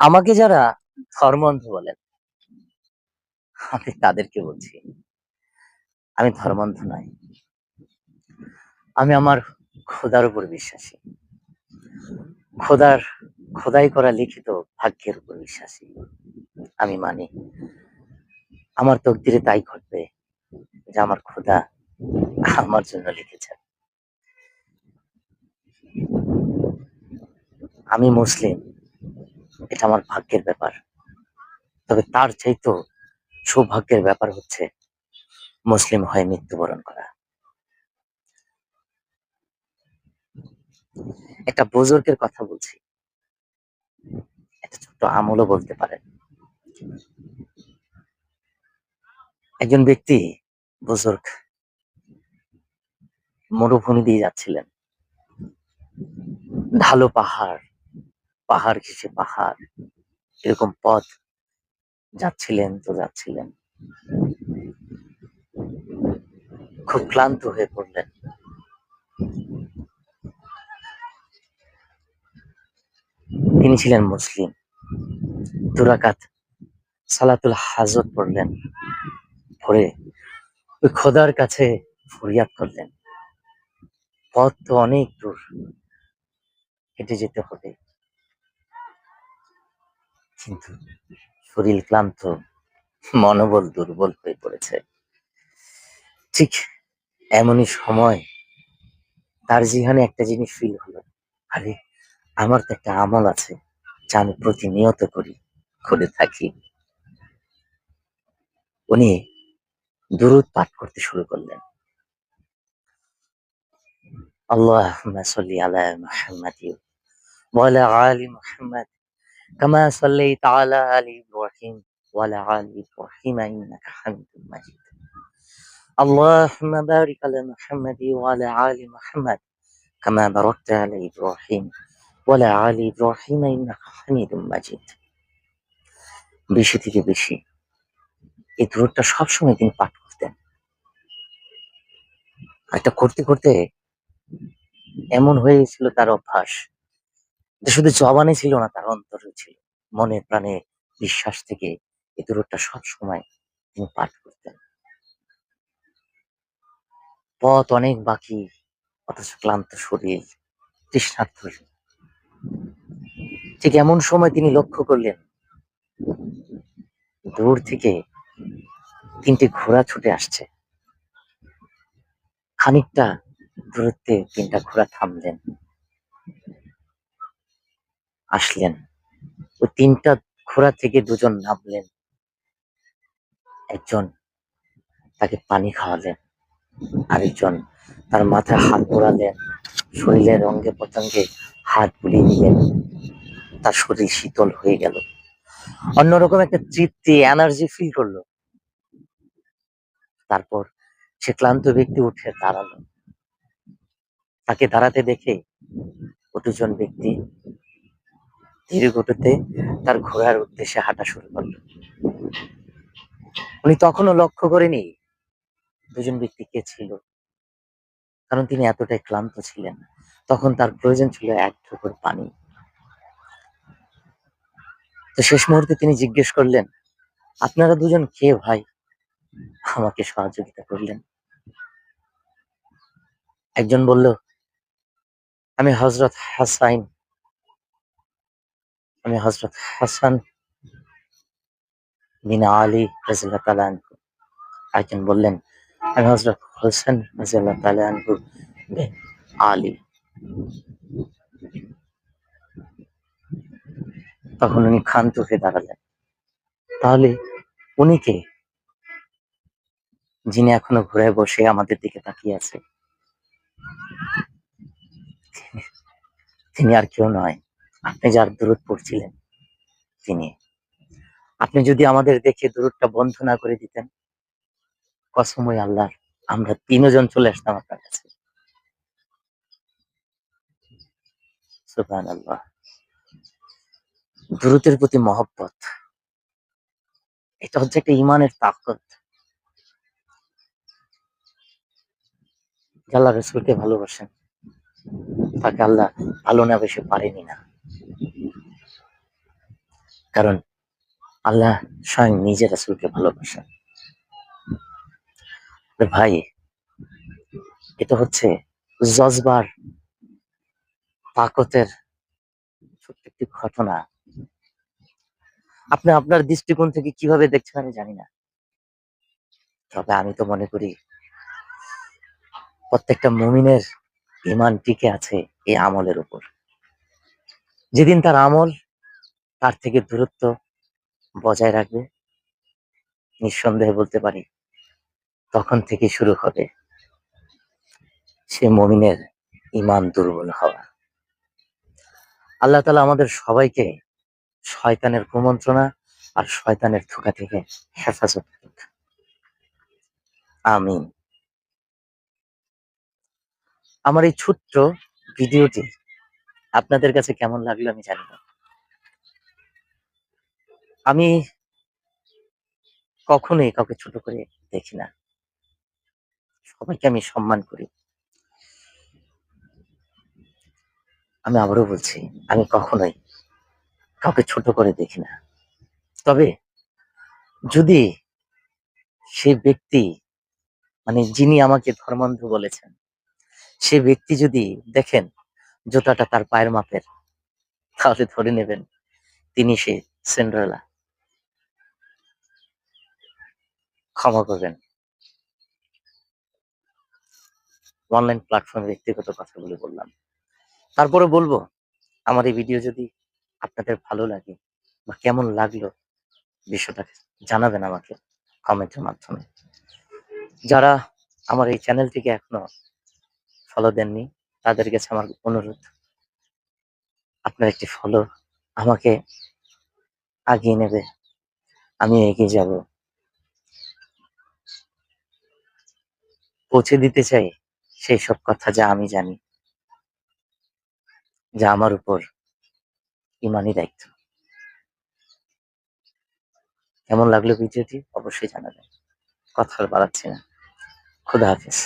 আমাকে যারা ধর্মান্ধ বলেন, আমি তাদেরকে বলছি, আমি ধর্মান্ধ নই, আমি আমার খোদার উপর বিশ্বাসী। খোদার, খোদাই করা লিখিত ভাগ্যের উপর বিশ্বাসী। আমি মানি, আমার তকদিরে তাই ঘটবে যে আমার খোদা আমার জন্য লিখেছেন। আমি মুসলিম। এটা আমার ভাগ্যের ব্যাপার। তবে তার চাইতেও সৌভাগ্যের ব্যাপার হচ্ছে, মুসলিম হয়ে মৃত্যুবরণ করা। একটা বুজুর্গের কথা বলছি। একটা ছোট্ট আমলও বলতে পারেন। একজন ব্যক্তি বুজুর্গ মরুভূমি দিয়ে যাচ্ছিলেন। ঢালো পাহাড় পাহাড় ঘেঁষে পাহাড়। এরকম পথ যাচ্ছিলেন তো যাচ্ছিলেন। খুব ক্লান্ত হয়ে পড়লেন। তিনি ছিলেন মুসলিম। দুরাকাত সালাতুল হাজত পড়লেন। পড়ে ওই খোদার কাছে ফরিয়াদ করলেন। পথ তো অনেক দূর। হেঁটে যেতে হবে। কিন্তু শরীর ক্লান্ত, মনোবল দুর্বল হয়ে পড়েছে। ঠিক এমনই সময় তার জিহানে একটা জিনিস ফিল হলো। আরে, আমার তো একটা আমল আছে যা আমি প্রতিনিয়ত করি, করে থাকি। উনি দূরত পাঠ করতে শুরু করলেন। আল্লাহ আলা মুহাম্মাদ ওয়ালা আলী মুহাম্মাদ كما صليت على آل إبراهيم وعلى آل إبراهيم إنك حميد مجيد اللهم بارك على محمد وعلى آل محمد كما باركت على إبراهيم وعلى آل إبراهيم إنك حميد مجيد বেশি থেকে বেশি এই দূরটা সবসময় তিনি পাঠ করতেন আর এটা করতে করতে এমন হয়ে গেছিল তার অভ্যাস যে শুধু জবানে ছিল না, তার অন্তরে ছিল। মনে প্রাণে বিশ্বাস থেকে এই দূরটা সব সময় তিনি পাঠ করতেন। পথ অনেক বাকি, অথচ ক্লান্ত শরীর তৃষ্ণার্থ ঠিক এমন সময় তিনি লক্ষ্য করলেন, দূর থেকে তিনটে ঘোড়া ছুটে আসছে। খানিকটা দূরত্বে তিনটা ঘোড়া থামলেন। আসলেন। ওই তিনটা ঘোড়া থেকে দুজন নামলেন। একজন তাকে পানি খাওয়ালেন, আরেকজন তার মাথায় হাত বোড়ালেন শরীরের অঙ্গে প্রত্যঙ্গে হাত বুলিয়ে দিলেন। তার শরীর শীতল হয়ে গেল। অন্যরকম একটা তৃপ্তি, এনার্জি ফিল করল। তারপর সে ক্লান্ত ব্যক্তি উঠে দাঁড়াল। তাকে দাঁড়াতে দেখে দুজন ব্যক্তি ধীরে গতিতে তার ঘোড়ার উদ্দেশ্যে হাঁটা শুরু করল। উনি তখনও লক্ষ্য করেনি দুজন ব্যক্তি কে ছিল। কারণ তিনি এতটাই ক্লান্ত ছিলেন, তখন তার প্রয়োজন ছিল এক ঠোকর পানি। তো শেষ মুহূর্তে তিনি জিজ্ঞেস করলেন, আপনারা দুজন কে ভাই? আমাকে সহযোগিতা করলেন। একজন বলল, আমি হজরত হাসাইন। আমি হজরত হাসান বিন আলী রাজিল্লাহ তালা আনহু। একজন বললেন, আমি হজরত হোসেন রাজিল্লাহ তালা আনহু বিন আলী। তখন উনি ক্ষান্ত হয়ে দাঁড়ালেন। তাহলে উনি কে? যিনি এখনও ঘুরে বসে আমাদের দিকে তাকিয়ে আছে। তিনি আর কেউ নয়। আপনি যার দূরত পড়ছিলেন, তিনি। আপনি যদি আমাদের দেখে দূরতটা বন্ধ না করে দিতেন কসময় আল্লাহর, আমরা তিনজন চলে আসতাম আপনার কাছে। দূরতের প্রতি মহব্বত, এটা হচ্ছে একটা ইমানের তাকত। আল্লাহ রসুলকে ভালোবাসেন, তাকে আল্লাহ ভালো না বেশি পারেনি না। কারণ আল্লাহ স্বয়ং নিজে রাসুলকে ভালোবাসেন। ভাই, এটা হচ্ছে জজবার তাকতের ছোট্ট একটি ঘটনা। আপনি আপনার দৃষ্টিকোণ থেকে কীভাবে দেখছেন আমি জানি না। তবে আমি তো মনে করি, প্রত্যেকটা মুমিনের ইমান টিকে আছে এই আমলের উপর। যেদিন তার আমল তার থেকে দূরত্ব বজায় রাখবে। নিঃসন্দেহে বলতে পারি, তখন থেকে শুরু হবে সে মমিনের ইমান দুর্বল হওয়া। আল্লাহ তালা আমাদের সবাইকে শয়তানের কুমন্ত্রণা আর শয়তানের ধোকা থেকে হেফাজত করুক। আমিন। আমার এই ছোট্ট ভিডিওটি আপনাদের কাছে কেমন লাগল আমি জানি না। আমি কখনোই কাউকে ছোট করে দেখি না। সবাইকে আমি সম্মান করি। আমি আবারও বলছি, আমি কখনোই কাউকে ছোট করে দেখি না। তবে যদি সে ব্যক্তি মানে যিনি আমাকে ধর্মান্ধ বলেছেন, সে ব্যক্তি যদি দেখেন জুতাটা তার পায়ের মাপের, তাহলে ধরে নেবেন তিনি সে সেন্ড্রেলা ক্ষমা করবেন অনলাইন প্ল্যাটফর্মে ব্যক্তিগত কথাগুলো বললাম। তারপরে বলব, আমার এই ভিডিও যদি আপনাদের ভালো লাগে বা কেমন লাগল বিষয়টা জানাবেন আমাকে কমেন্টের মাধ্যমে। যারা আমার এই চ্যানেলটিকে এখনও ফলো দেননি, তাদের কাছে আমার অনুরোধ, আপনার একটি ফলো আমাকে আগিয়ে নেবে। আমি এগিয়ে যাব। পৌঁছে দিতে চাই, সেই সব কথা যা আমি জানি, যা আমার উপর ইমানই দায়িত্ব। কেমন লাগল ভিডিওটি? অবশ্যই জানাবেন। কথা বাড়াচ্ছি না। খুদা হাফেজ।